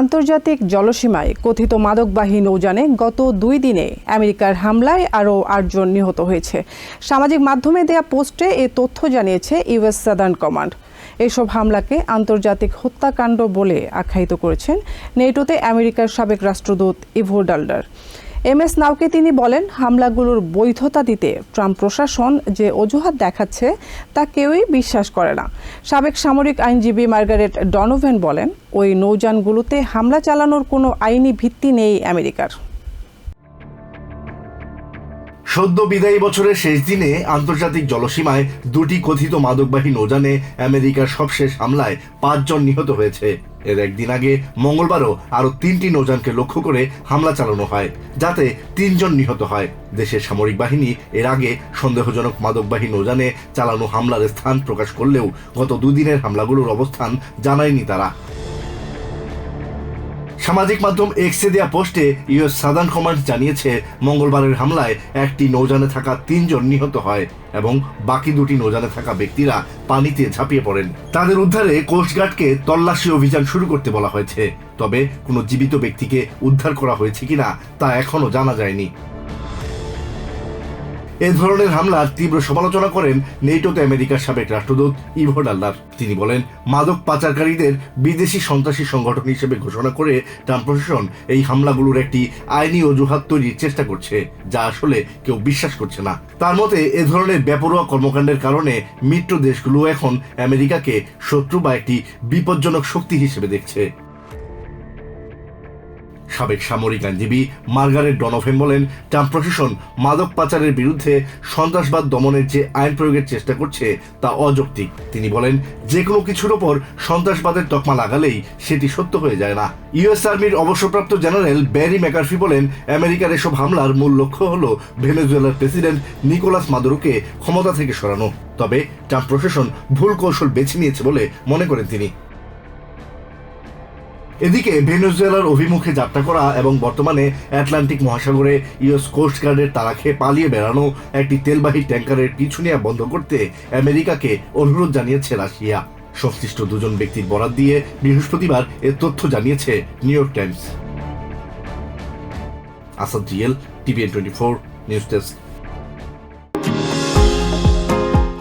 আন্তর্জাতিক জলসীমায় কথিত মাদকবাহী নৌযানে গত দুই দিনে আমেরিকার হামলায় আরও আটজন নিহত হয়েছে। সামাজিক মাধ্যমে দেয়া পোস্টে এ তথ্য জানিয়েছে ইউএস সাদার্ন কমান্ড। এসব হামলাকে আন্তর্জাতিক হত্যাকাণ্ড বলে আখ্যায়িত করেছেন নেটোতে আমেরিকার সাবেক রাষ্ট্রদূত ইভো ডাল্ডার। এম এস নাওকে তিনি বলেন, হামলাগুলোর বৈধতা দিতে ট্রাম্প প্রশাসন যে অজুহাত দেখাচ্ছে, তা কেউই বিশ্বাস করে না। সাবেক সামরিক আইনজীবী মার্গারেট ডনোভেন বলেন, ওই নৌযানগুলোতে হামলা চালানোর কোনো আইনি ভিত্তি নেই আমেরিকার। সদ্য বিদায়ী বছরের শেষ দিনে আন্তর্জাতিক জলসীমায় দুটি কথিত মাদকবাহী নৌযানে আমেরিকার সবশেষ হামলায় পাঁচজন নিহত হয়েছে। এর একদিন আগে মঙ্গলবারও আরও তিনটি নৌযানকে লক্ষ্য করে হামলা চালানো হয়, যাতে তিনজন নিহত হয়। দেশের সামরিক বাহিনী এর আগে সন্দেহজনক মাদকবাহী নৌযানে চালানো হামলার স্থান প্রকাশ করলেও গত দুদিনের হামলাগুলোর অবস্থান জানায়নি তারা। সামাজিক মাধ্যম এক্সে দেয়া পোস্টে ইউএস সাদার্ন কমান্ড জানিয়েছে, মঙ্গলবারের হামলায় একটি নৌযানে থাকা তিনজন নিহত হয় এবং বাকি দুটি নৌজানে থাকা ব্যক্তিরা পানিতে ঝাঁপিয়ে পড়েন। তাদের উদ্ধারে কোস্টগার্ডকে তল্লাশি অভিযান শুরু করতে বলা হয়েছে। তবে কোনো জীবিত ব্যক্তিকে উদ্ধার করা হয়েছে কিনা তা এখনও জানা যায়নি। এ ধরনের হামলার তীব্র সমালোচনা করেন নেটোতে আমেরিকার সাবেক রাষ্ট্রদূত ইভো ডাল্লার। তিনি বলেন, মাদক পাচারকারীদের বিদেশি সন্ত্রাসী সংগঠন হিসেবে ঘোষণা করে ট্রাম্প প্রশাসন এই হামলাগুলোর একটি আইনি অজুহাত তৈরির চেষ্টা করছে, যা আসলে কেউ বিশ্বাস করছে না। তার মতে, এ ধরনের বেপরোয়া কর্মকাণ্ডের কারণে মিত্র দেশগুলো এখন আমেরিকাকে শত্রু বা একটি বিপজ্জনক শক্তি হিসেবে দেখছে। সাবেক সামরিক আইনজীবী মার্গারেট ডনোভেন বলেন, ট্রাম্প প্রশাসন মাদক পাচারের বিরুদ্ধে সন্ত্রাসবাদ দমনের যে আইন প্রয়োগের চেষ্টা করছে তা অযৌক্তিক। তিনি বলেন যে কোনো কিছুর ওপর সন্ত্রাসবাদের তকমা লাগালেই সেটি সত্য হয়ে যায় না। ইউএস আর্মির অবসরপ্রাপ্ত জেনারেল ব্যারি ম্যাকারফি বলেন, আমেরিকার এসব হামলার মূল লক্ষ্য হল ভেনেজুয়েলার প্রেসিডেন্ট নিকোলাস মাদুরোকে ক্ষমতা থেকে সরানো। তবে ট্রাম্প প্রশাসন ভুল কৌশল বেছে নিয়েছে বলে মনে করেন তিনি। এদিকে ভেনেজুয়েলার অভিমুখে যাত্রা করা এবং বর্তমানে আটলান্টিক মহাসাগরে ইউএস কোস্ট গার্ডের তারা খেয়ে পালিয়ে বেড়ানো একটি তেলবাহী ট্যাঙ্কারের পিছু নেওয়া বন্ধ করতে আমেরিকাকে অনুরোধ জানিয়েছে রাশিয়া। সংশ্লিষ্ট দুজন ব্যক্তির বরাত দিয়ে বৃহস্পতিবার এ তথ্য জানিয়েছে New York Times. Asad GL, TVN twenty four, news desk.